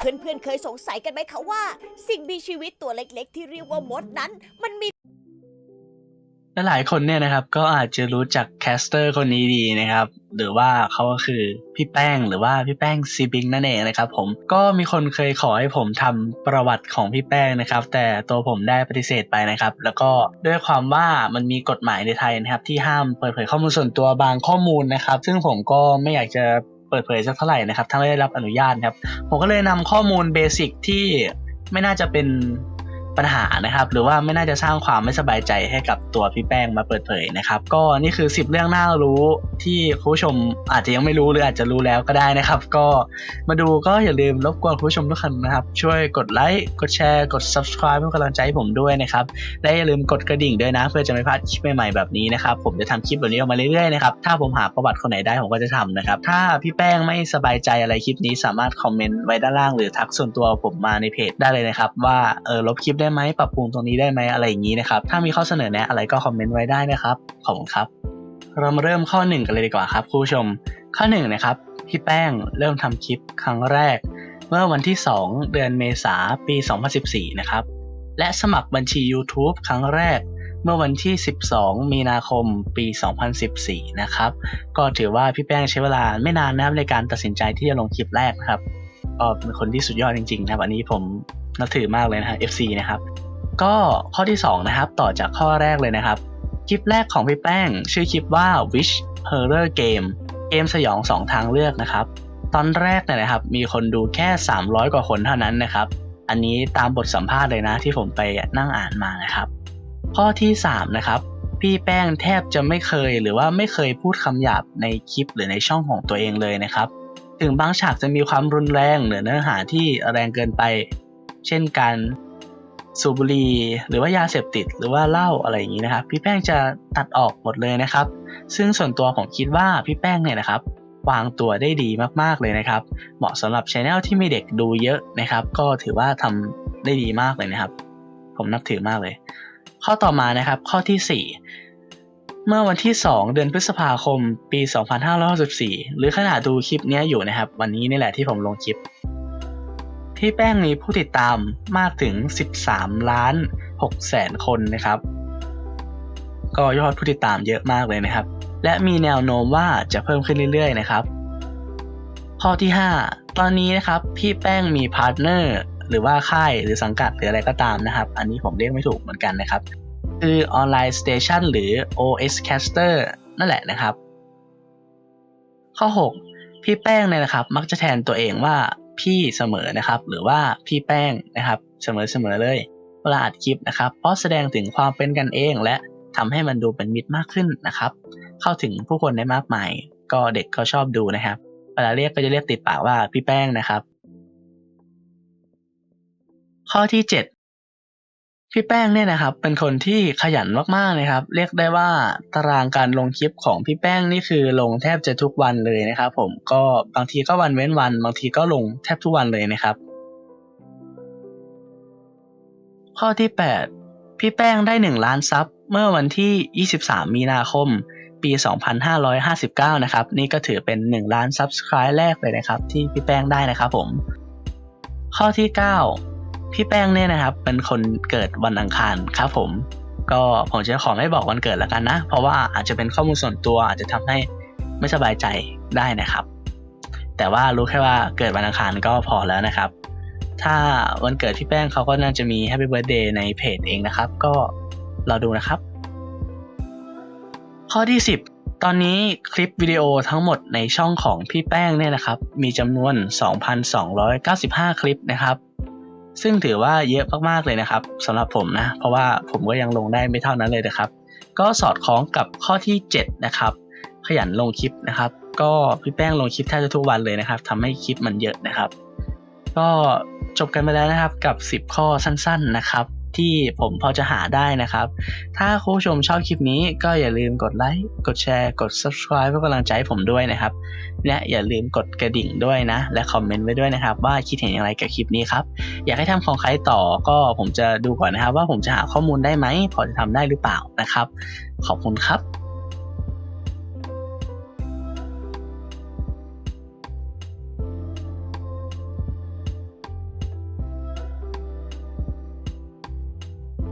เพื่อนๆเคยสงสัยกันไหมคะว่า สิ่งมีชีวิตตัวเล็กๆ ที่เรียกว่ามดนั้น มันมีและหลายคนเนี่ยนะครับก็อาจจะรู้จักแคสเตอร์คนนี้ดีนะครับ หรือว่าเขาก็คือพี่แป้งหรือว่าพี่แป้งซีบิงนั่นเองนะครับผมก็มีคนเคยขอให้ผมทำประวัติของพี่แป้งนะครับ แต่ตัวผมได้ปฏิเสธไปนะครับ แล้วก็ด้วยความว่ามันมีกฎหมายในไทยนะครับ ที่ห้ามเปิดเผยข้อมูลส่วนตัวบางข้อมูลนะครับ ซึ่งผมก็ไม่อยากจะ เปิดเผยสักเท่าไหร่นะครับถ้าไม่ได้รับอนุญาตครับ ผมก็เลยนำข้อมูลเบสิกที่ไม่น่าจะเป็น ปัญหานะครับ หรือว่าไม่น่าจะสร้างความไม่สบายใจให้กับตัวพี่แป้งมาเปิดเผยนะครับ ก็นี่คือ 10 เรื่องน่ารู้ที่คุณผู้ชมอาจจะยังไม่รู้หรืออาจจะรู้แล้วก็ได้นะครับ ก็มาดูก็อย่าลืมรบกวนคุณผู้ชมทุกคนนะครับ ช่วยกดไลค์กดแชร์กด subscribe เพื่อกำลังใจให้ผมด้วยนะครับและอย่าลืมกดกระดิ่งด้วยนะ เพื่อจะไม่พลาดคลิปใหม่ๆแบบนี้นะครับผมจะทำคลิปแบบนี้ออกมาเรื่อยๆนะครับถ้าผมหาประวัติคนไหนได้ผมก็จะทำนะครับถ้าพี่แป้งไม่สบายใจอะไรคลิปนี้สามารถคอมเมนต์ไว้ด้านล่างหรือทักส่วนตัวผมมาในเพจได้เลยนะครับว่าเออลบคลิปได้ไหมปรับปรุงตรงนี้ได้ไหมอะไรอย่างนี้นะครับ ถ้ามีข้อเสนอแนะอะไรก็คอมเมนต์ไว้ได้นะครับ ขอบคุณครับ เรามาเริ่มข้อหนึ่งกันเลยดีกว่าครับคุณผู้ชม ข้อหนึ่งนะครับพี่แป้งเริ่มทำคลิปครั้งแรก เมื่อวันที่ 2 เดือนเมษาปี 2014 นะครับ และสมัครบัญชี YouTube ครั้งแรกเมื่อวันที่ 12 มีนาคม ปี 2014 นะครับ ก็ถือว่าพี่แป้งใช้เวลาไม่นานนะครับในการตัดสินใจที่จะลงคลิปแรกนะครับก็เป็นคนที่สุดยอดจริงๆนะครับ อันนี้ผม นับถือมากเลยนะฮะ FC นะครับ ก็ข้อที่ 2 นะครับ ต่อจากข้อแรกเลยนะครับ คลิปแรกของพี่แป้ง ชื่อคลิปว่า Wish Horror Game เกมสยอง2ทางเลือกนะครับ ตอนแรกเนี่ยนะครับ มีคนดูแค่ 300 กว่าคนเท่านั้นนะครับ อันนี้ตามบทสัมภาษณ์เลยนะที่ผมไปนั่งอ่านมานะครับ ข้อที่3นะครับพี่แป้งแทบจะไม่เคยหรือว่าไม่เคยพูดคำหยาบในคลิปหรือในช่องของตัวเองเลยนะครับ ถึงบางฉากจะมีความรุนแรงหรือเนื้อหาที่แรงเกินไป เช่นการสูบบุหรี่หรือว่ายาเสพติดหรือว่าเหล้าอะไรอย่างนี้นะครับ พี่แป้งจะตัดออกหมดเลยนะครับ ซึ่งส่วนตัวผมคิดว่าพี่แป้งเนี่ยนะครับวางตัวได้ดีมากๆเลยนะครับ เหมาะสำหรับช anel ที่มีเด็กดูเยอะนะครับ ก็ถือว่าทำได้ดีมากเลยนะครับ ผมนับถือมากเลย ข้อต่อมานะครับข้อที่ 4 เมื่อวันที่ 2 เดือนพฤษภาคม ปี 2564หรือขณะดูคลิปนี้อยู่นะครับ วันนี้นี่แหละที่ผมลงคลิป พี่แป้งมีผู้ติดตามมากถึง 13 ล้าน6แสนคนนะครับ ก็ยอดผู้ติดตามเยอะมากเลยนะครับ และมีแนวโน้มว่าจะเพิ่มขึ้นเรื่อยๆนะครับ ข้อที่ 5 ตอนนี้นะครับพี่แป้งมีพาร์ทเนอร์หรือว่าค่ายหรือสังกัดหรืออะไรก็ตามนะครับ อันนี้ผมเรียกไม่ถูกเหมือนกันนะครับ คือ Online Station หรือ OS Caster นั่นแหละนะครับ ข้อ 6 พี่แป้งเนี่ยนะครับ มักจะแทนตัวเองว่า พี่เสมอนะครับ หรือว่าพี่แป้งนะครับ เสมอๆเลยเวลาอัดคลิปนะครับ เพราะแสดงถึงความเป็นกันเอง และทำให้มันดูเป็นมิตรมากขึ้นนะครับ เข้าถึงผู้คนได้มากมาย ก็เด็กก็ชอบดูนะครับเวลาเรียกก็จะเรียกติดปากว่าพี่แป้งนะครับ ข้อที่ 7 พี่แป้งเนี่ยนะครับเป็นคนที่ขยันมากๆนะครับ เรียกได้ว่าตารางการลงคลิปของพี่แป้งนี่คือลงแทบจะทุกวันเลยนะครับผมก็บางทีก็วันเว้นวัน บางทีก็ลงแทบทุกวันเลยนะครับ ข้อที่ 8 พี่แป้งได้ 1 ล้านซับเมื่อวันที่ 23 มีนาคม ปี 2559 นะครับ นี่ก็ถือเป็น 1 ล้านซับสไคร b ์แรกเลยนะครับ ที่พี่แป้งได้นะครับผม ข้อที่ 9 พี่แป้งเนี่ยนะครับ เป็นคนเกิดวันอังคารครับผม ก็ผมจะขอไม่บอกวันเกิดแล้วกันนะ เพราะว่าอาจจะเป็นข้อมูลส่วนตัวอาจจะทำให้ไม่สบายใจได้นะครับ แต่ว่ารู้แค่ว่าเกิดวันอังคารก็พอแล้วนะครับ ถ้าวันเกิดพี่แป้งเขาก็น่าจะมี Happy Birthday ในเพจเองนะครับ ก็รอดูนะครับ ข้อที่ 10 ตอนนี้คลิปวิดีโอทั้งหมดในช่องของพี่แป้งเนี่ยนะครับ มีจำนวน 2,295 คลิปนะครับ ซึ่งถือว่าเยอะมากๆเลยนะครับสำหรับผมนะ เพราะว่าผมก็ยังลงได้ไม่เท่านั้นเลยนะครับ ก็สอดคล้องกับข้อที่ 7 นะครับ ขยันลงคลิปนะครับ ก็พี่แป้งลงคลิปแทบจะทุกวันเลยนะครับทำให้คลิปมันเยอะนะครับ ก็จบกันไปแล้วนะครับกับ 10 ข้อสั้น ๆนะครับ ที่ผมพอจะหาได้นะครับ ถ้าคุณผู้ชมชอบคลิปนี้ก็อย่าลืมกดไลค์ กดแชร์ กด subscribe เพื่อกำลังใจให้ผมด้วยนะครับ และอย่าลืมกดกระดิ่งด้วยนะ และคอมเมนต์ไว้ด้วยนะครับ ว่าคิดเห็นอย่างไรกับคลิปนี้ครับ อยากให้ทำของใครต่อก็ผมจะดูก่อนนะครับ ว่าผมจะหาข้อมูลได้ไหม พอจะทำได้หรือเปล่านะครับ ขอบคุณครับ